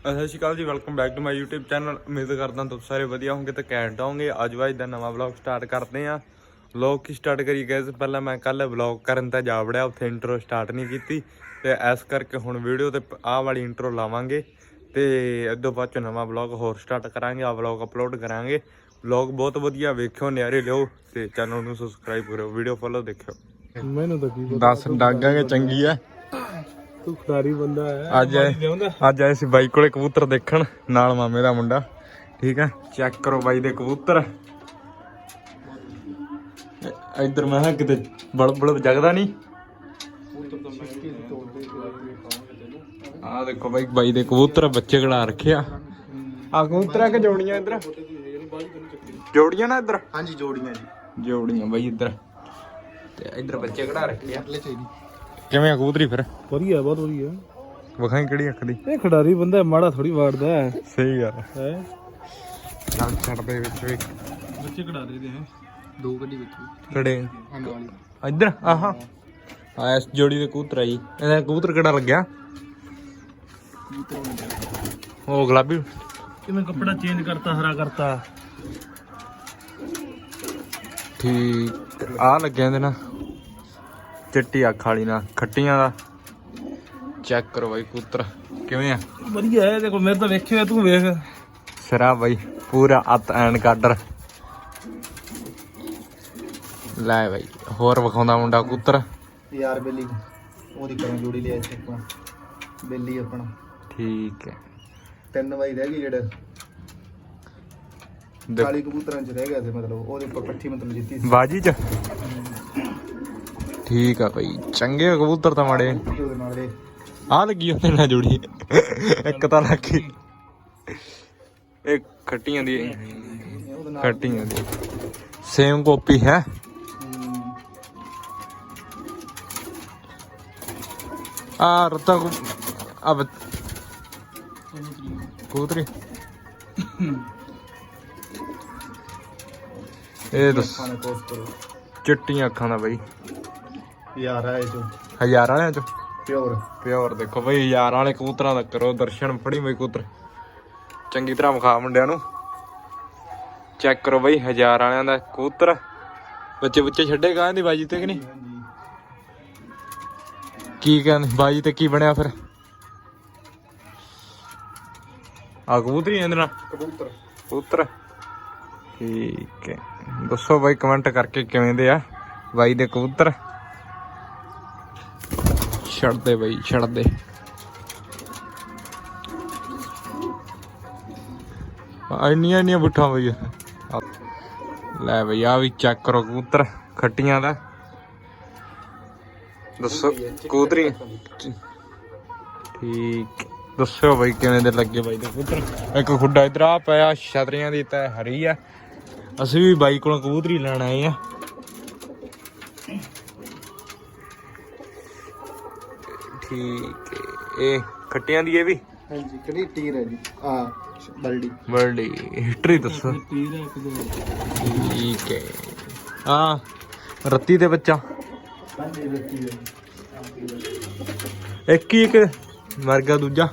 ਸਤਿ ਸ਼੍ਰੀ ਅਕਾਲ ਜੀ welcome back to my YouTube channel ਉਮੀਦ ਕਰਦਾ ਤੁਸੀਂ ਸਾਰੇ ਵਧੀਆ ਹੋਵੋਗੇ ਤੇ ਕੈਂਟ ਹੋਵੋਗੇ। ਅੱਜ ਵਾਜ ਦਾ ਨਵਾਂ ਵਲੌਗ ਸਟਾਰਟ ਕਰਦੇ ਆ। ਵਲੌਗ ਕੀ ਸਟਾਰਟ ਕਰੀ ਗਏ ਪਹਿਲਾਂ ਮੈਂ ਕੱਲ ਵਲੌਗ ਕਰਨ ਤਾਂ ਜਾ ਵੜਿਆ ਉੱਥੇ ਇੰਟਰੋ ਸਟਾਰਟ ਨਹੀਂ ਕੀਤੀ। ਤੇ ਇਸ ਕਰਕੇ ਹੁਣ ਵੀਡੀਓ ਤੇ ਆਹ ਵਾਲੀ ਇੰਟਰੋ ਲਾਵਾਂਗੇ। ਤੇ ਅੱਧੋ ਬਾਅਦ ਚ ਨਵਾਂ ਵਲੌਗ ਹੋਰ ਸਟਾਰਟ ਕਰਾਂਗੇ ਆ ਵਲੌਗ ਅਪਲੋਡ ਕਰਾਂਗੇ। ਵਲੌਗ ਬਹੁਤ ਵਧੀਆ ਵੇਖਿਓ ਨਿਆਰੇ ਲਿਓ। ਤੇ ਚੈਨਲ ਨੂੰ ਸਬਸਕ੍ਰਾਈਬ ਕਰਿਓ ਵੀਡੀਓ ਫੋਲੋ ਦੇਖਿਓ। ਮੈਨੂੰ ਤਾਂ ਕੀ ਪਤਾ। 10 ਡਾਂਗਾਂਗੇ ਚੰਗੀ ਆ ਤੂੰ ਖਿਡਾਰੀ ਬੰਦਾ ਹੈ। ਅੱਜ ਆਏ ਅੱਜ ਆਏ ਸੀ ਬਾਈ ਕੋਲੇ ਕਬੂਤਰ ਦੇਖਣ ਨਾਲ ਮਾਮੇ ਦਾ ਮੁੰਡਾ। ਠੀਕ ਹੈ? ਚੈੱਕ ਕਰੋ ਬਾਈ ਦੇ ਕਬੂਤਰ। ਇ- ਇੱਧਰ ਮੈਂ ਕਿਹਾ ਕਿਤੇ ਬੜ ਬੜ ਜਗਦਾ ਨਹੀਂ। ਆ ਦੇਖੋ ਬਾਈ ਬਾਈ ਦੇ ਕਬੂਤਰ ਬੱਚੇ ਕਢਾ ਰੱਖਿਆ। ਆ ਕਬੂਤਰਾਂ ਕਿ ਜੋੜੀਆਂ ਇੱਧਰ? ਜੋੜੀਆਂ ਨਾ ਇੱਧਰ? ਹਾਂਜੀ ਜੋੜੀਆਂ ਜੀ। ਜੋੜੀਆਂ ਬਾਈ ਇੱਧਰ। ਤੇ ਇੱਧਰ ਬੱਚੇ ਚਾਹੀਦੀ ਕਿਵੇਂ ਆ ਕਬੂਤਰੀ ਫਿਰ? ਵਧੀਆ ਬਹੁਤ ਵਧੀਆ। ਵਿਖਾਈ ਕਿਹੜੀ ਅੱਖ ਦੀ? ਇਹ ਖਿਡਾਰੀ ਬੰਦਾ ਮਾੜਾ ਥੋੜੀ ਵਾੜਦਾ ਹੈ। ਸਹੀ ਗੱਲ। ਹੈ। ਚੱਲ ਛੱਡ ਦੇ ਵਿੱਚ ਵੀ। ਬੱਚੇ ਖਿਡਾਰੀ ਦੇ ਹੈ। ਦੋ ਗੱਡੀ ਵਿੱਚ ਵਾਲੀ ਇੱਧਰ ਆਹਾ। ਆ ਇਸ ਜੋੜੀ ਦੇ ਕਬੂਤਰ ਆ ਜੀ। ਇਹਦਾ ਕਬੂਤਰ ਕਿਹੜਾ ਲੱਗਿਆ? ਉਹ ਗੁਲਾਬੀ। ਕਿਵੇਂ ਕੱਪੜਾ ਚੇਂਜ ਕਰਤਾ ਹਰਾ ਕਰਤਾ? ਠੀਕ। ਆ ਲੱਗਿਆ ਇਹਦੇ ਨਾਲ। ਚਿੱਟੀ ਅੱਖ ਵਾਲੀ ਨਾਲ ਖੱਟੀਆਂ ਦਾ। ਚੈੱਕ ਕਰੋ ਬਾਈ ਕਬੂਤਰ। ਕਿਵੇਂ ਆ? ਵਧੀਆ ਹੈ ਦੇਖੋ ਮੇਰੇ ਤਾਂ ਵੇਖਿਆ ਤੂੰ ਵੇਖ। ਸਿਰਾ ਬਾਈ ਪੂਰਾ ਅੱਤ ਐਨ ਕਾਡਰ। ਲੈ ਬਾਈ ਹੋਰ ਵਿਖਾਉਂਦਾ ਮੁੰਡਾ ਕਬੂਤਰ। ਯਾਰ ਬੇਲੀ ਉਹਦੀ ਕਰਾਂ ਜੋੜੀ ਲਿਆ ਇੱਥੇ ਆਪਾਂ? ਬੇਲੀ ਆਪਣਾ। ਠੀਕ ਹੈ। ਤਿੰਨ ਵਾਰੀ ਰਹਿ ਗਈ ਜਿਹੜਾ। ਦੇਖ- 40 ਕਬੂਤਰਾਂ ਚ ਰਹਿ ਗਿਆ ਸੀ ਮਤਲਬ ਉਹਦੇ ਉੱਪਰ ਇਕੱਠੀ ਮਤਲਬ ਜਿੱਤੀ ਸੀ। ਬਾਜੀ ਚ? ਠੀਕ ਆ ਭਾਈ। ਚੰਗੇ ਆ ਕਬੂਤਰ ਤਾਂ ਮਾੜੇ। ਆ ਲੱਗੀ ਉਹਦੇ ਨਾਲ ਜੁੜੀ। ਇੱਕ ਤਾਂ ਲੱਗੀ। ਇੱਕ ਖੱਟੀਆਂ ਦੀ ਖੱਟੀਆਂ ਦੀ। ਸੇਮ ਕਾਪੀ ਹੈ। ਆ ਰਤਾ ਅਬ ਕਬੂਤਰੀ। ਇਹ ਦੱਸ। ਚਿੱਟੀਆਂ ਅੱਖਾਂ ਦਾ ਬਾਈ। ਯਾਰ ਆਏ ਜੋ ਹਜ਼ਾਰ ਵਾਲਿਆਂ ਚ? ਪਿਓਰ। ਪਿਓਰ ਦੇਖੋ ਬਈ ਹਜ਼ਾਰ ਵਾਲੇ ਕਬੂਤਰਾਂ ਦਾ ਕਰੋ ਦਰਸ਼ਨ ਫੜੀ ਬਈ ਕਬੂਤਰ। ਚੰਗੀ ਤਰ੍ਹਾਂ ਵਿਖਾ ਮੁੰਡਿਆਂ ਨੂੰ। ਚੈੱਕ ਕਰੋ ਬਈ ਹਜ਼ਾਰ ਵਾਲਿਆਂ ਦਾ ਕਬੂਤਰ। ਬੱਚੇ ਬੱਚੇ ਛੱਡੇ ਗਾਂ ਦੀ ਬਾਜੀ ਤੇ ਕਿ ਨਹੀਂ? ਕੀ ਕਹਿੰਦੇ ਬਾਜੀ ਤੇ ਕੀ ਬਣਿਆ ਫਿਰ? ਆ ਕਬੂਤਰੀ ਇਹਦੇ ਨਾਲ? ਕਬੂਤਰ। ਕਬੂਤਰ। ਠੀਕ ਹੈ। ਦੱਸੋ ਬਾਈ ਕਮੈਂਟ ਕਰਕੇ ਕਿਵੇਂ ਦੇ ਆ ਬਾਈ ਦੇ ਕਬੂਤਰ? ਛੱਡ ਦੇ ਬਾਈ ਛੱਡ ਦੇ ਇੰਨੀਆਂ ਇੰਨੀਆਂ ਬੁੱਠਾਂ ਬਈ ਆ- ਲੈ ਬਈ ਆ ਵੀ ਚੈੱਕ ਕਰੋ ਕਬੂਤਰ, ਖੱਟੀਆਂ ਦਾ। ਦੱਸੋ, ਕਬੂਤਰੀ। ਠੀਕ। ਦੱਸਿਓ ਬਈ ਕਿਵੇਂ ਦੇ ਲੱਗੇ ਬਾਈ ਦੇ ਕਬੂਤਰ। ਇੱਕ ਖੁੱਡਾ ਇਧਰ ਆ ਪਿਆ, ਛਤਰੀਆਂ ਦੀ ਤਾਂ ਹਰੀ ਆ। ਅਸੀਂ ਵੀ ਬਾਈ ਕੋਲੋਂ ਕਬੂਤਰੀ ਲੈਣ ਆਏ ਆ। ਠੀਕ ਹੈ ਇਹ ਖੱਟੀਆਂ ਦੀ ਇਹ ਵੀ? ਹਾਂਜੀ ਕਿਹੜੀ ਟੀਰ ਹੈ ਜੀ? ਆ ਬਲਡੀ ਵਰਲਡੀ ਹਿਸਟਰੀ ਦੱਸੋ। ਤੀਰ ਹੈ ਇੱਕ ਦੋ। ਠੀਕ ਹੈ ਆ ਰੱਤੀ ਦੇ ਬੱਚਾ। ਹਾਂਜੀ ਰੱਖੀ ਹੈ ਇੱਕ ਹੀ ਇੱਕ ਮਰ ਗਿਆ ਦੂਜਾ।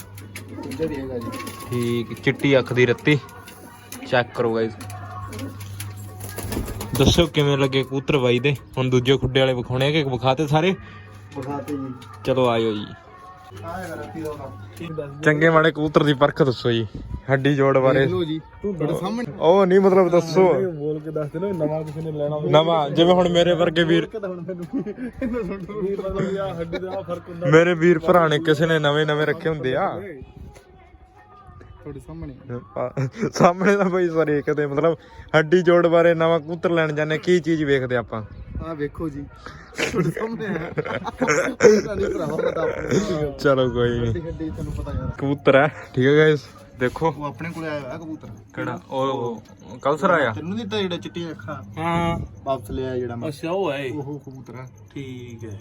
ਹੈਗਾ ਜੀ। ਠੀਕ ਚਿੱਟੀ ਅੱਖ ਦੀ ਰੱਤੀ। ਚੈੱਕ ਕਰੋ ਗਾਇਸ ਦੱਸੋ ਕਿਵੇਂ ਲੱਗੇ ਕਬੂਤਰ ਬਾਈ ਦੇ? ਹੁਣ ਦੂਜੇ ਖੁੱਡੇ ਵਾਲੇ ਵਿਖਾਉਣੇ ਆ ਕਿ ਵਿਖਾਤੇ ਸਾਰੇ? ਜੀ। ਚਲੋ ਆਇਓ ਜੀ। ਦਾ ਚੰਗੇ ਮਾੜੇ ਕਬੂਤਰ ਦੀ ਪਰਖ ਦੱਸੋ ਜੀ ਹੱਡੀ ਜੋੜ ਬਾਰੇ। ਲੋ ਜੀ ਤੂੰ ਬੜੇ ਸਾਹਮਣੇ। ਉਹ ਨਹੀਂ ਮਤਲਬ ਦੱਸੋ। ਬੋਲ ਕੇ ਦੱਸ ਦੇ ਨਾ ਨਵਾਂ ਕਿਸੇ ਨੇ ਲੈਣਾ ਹੋਵੇ। ਨਵਾਂ ਜਿਵੇਂ ਹੁਣ ਮੇਰੇ ਵਰਗੇ ਵੀਰ ਕਿਤਾ ਹੁਣ ਮੈਨੂੰ ਇਹਨੂੰ ਸੁਣ ਵੀ ਮਤਲਬ ਯਾ ਹੱਡੀ ਦਾ ਆਹ ਫ਼ਰਕ ਹੁੰਦਾ। ਮੇਰੇ ਵੀਰ ਭਰਾ ਨੇ ਕਿਸੇ ਨੇ ਨਵੇਂ ਨਵੇਂ ਰੱਖੇ ਹੁੰਦੇ ਆ। ਤੁਹਾਡੇ ਸਾਹਮਣੇ ਸਾਹਮਣੇ ਤਾਂ ਬਈ ਸਾਰੇ ਕਦੇ ਮਤਲਬ ਹੱਡੀ ਜੋੜ ਬਾਰੇ ਨਵਾਂ ਕਬੂਤਰ ਲੈਣ ਜਾਂਦੇ ਕੀ ਚੀਜ਼ ਵੇਖਦੇ ਆਪਾਂ? ਆ ਵੇਖੋ ਜੀ। ਤੁਹਾਡੇ ਸਾਹਮਣੇ ਆ। ਇਹਦਾ ਨਹੀਂ ਭਰਾਵਾ ਪਤਾ ਆਪਣੇ ਚਲੋ ਕੋਈ ਨਹੀਂ। ਗੱਡੀ ਗੱਡੀ ਤੁਹਾਨੂੰ ਪਤਾ ਯਾਰ। ਕਬੂਤਰ ਹੈ ਠੀਕ ਹੈ ਗਾਇਸ ਦੇਖੋ। ਉਹ ਆਪਣੇ ਕੋਲੇ ਆਇਆ ਹੋਇਆ ਕਬੂਤਰ। ਕਿਹੜਾ? ਉਹ ਕਲਸਰ ਆਇਆ? ਤੈਨੂੰ ਨਹੀਂ ਦਿੱਤਾ ਜਿਹੜਾ ਚਿੱਟੀਆਂ ਅੱਖਾਂ? ਹਾਂ। ਵਾਪਸ ਲਿਆ ਜਿਹੜਾ ਮੈਂ ਅੱਛਾ ਉਹ ਹੈ ਉਹ ਕਬੂਤਰ ਆ ਠੀਕ ਹੈ।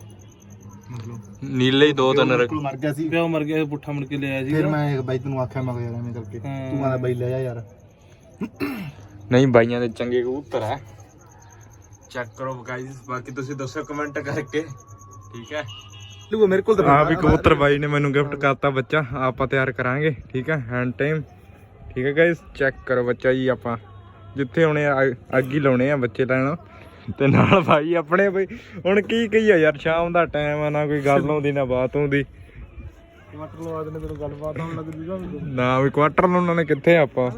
ਮਤਲਬ ਨੀਲੇ ਹੀ ਦੋ ਤਿੰਨ ਰੱਖ ਮਰ ਗਿਆ ਸੀ। ਪਿਓ ਮਰ ਗਿਆ ਪੁੱਠਾ ਮੁੜ ਕੇ ਲਿਆਇਆ ਸੀ ਫਿਰ ਮੈਂ ਇੱਕ ਬਾਈ ਤੈਨੂੰ ਆਖਿਆ ਮੈਂ ਕਿਹਾ ਯਾਰ ਐਵੇਂ ਕਰਕੇ। ਹਾਂ। ਤੂੰ ਆਲਾ ਬਾਈ ਲੈ ਜਾ ਯਾਰ। ਨਹੀਂ ਬਾਈਆਂ ਦੇ ਚੰਗੇ ਕਬੂਤਰ ਹੈ ਚੈੱਕ ਕਰੋ ਗਾਇਸ ਬਾਕੀ ਤੁਸੀਂ ਦੱਸੋ ਕਮੈਂਟ ਕਰਕੇ ਠੀਕ ਹੈ? ਲੂਗਾ ਮੇਰੇ ਕੋਲ ਤਾਂ ਆ ਵੀ ਕਬੂਤਰ ਬਾਈ ਨੇ ਮੈਨੂੰ ਗਿਫਟ ਕਰਤਾ ਬੱਚਾ ਆਪਾਂ ਤਿਆਰ ਕਰਾਂਗੇ ਠੀਕ ਹੈ? ਹੈਂਡ ਟਾਈਮ ਠੀਕ ਹੈ ਗਾਇਸ ਚੈੱਕ ਕਰੋ ਬੱਚਾ ਜੀ ਆਪਾਂ। ਜਿੱਥੇ ਹੁਣੇ ਆ- ਅੱਗ ਹੀ ਲਾਉਣੇ ਆ ਬੱਚੇ ਲੈਣ। ਤੇ ਨਾਲ ਭਾਈ ਆਪਣੇ ਬਈ ਹੁਣ ਕੀ ਕਹੀਏ ਯਾਰ ਸ਼ਾਮ ਦਾ ਟਾਈਮ ਆ ਨਾ ਕੋਈ ਗੱਲ ਆਉਂਦੀ ਨਾ ਬਾਤ ਹੁੰਦੀ ਟਮਾਟਰ ਲਵਾ ਦੇਣੇ ਤੈਨੂੰ ਗੱਲਬਾਤ ਆਉਣ ਲੱਗ ਜੂਗਾ ਨਾ ਵੀ ਕੁਆਟਰ ਨੂੰ ਉਹਨਾਂ ਨੇ ਕਿੱਥੇ ਆਪਾਂ?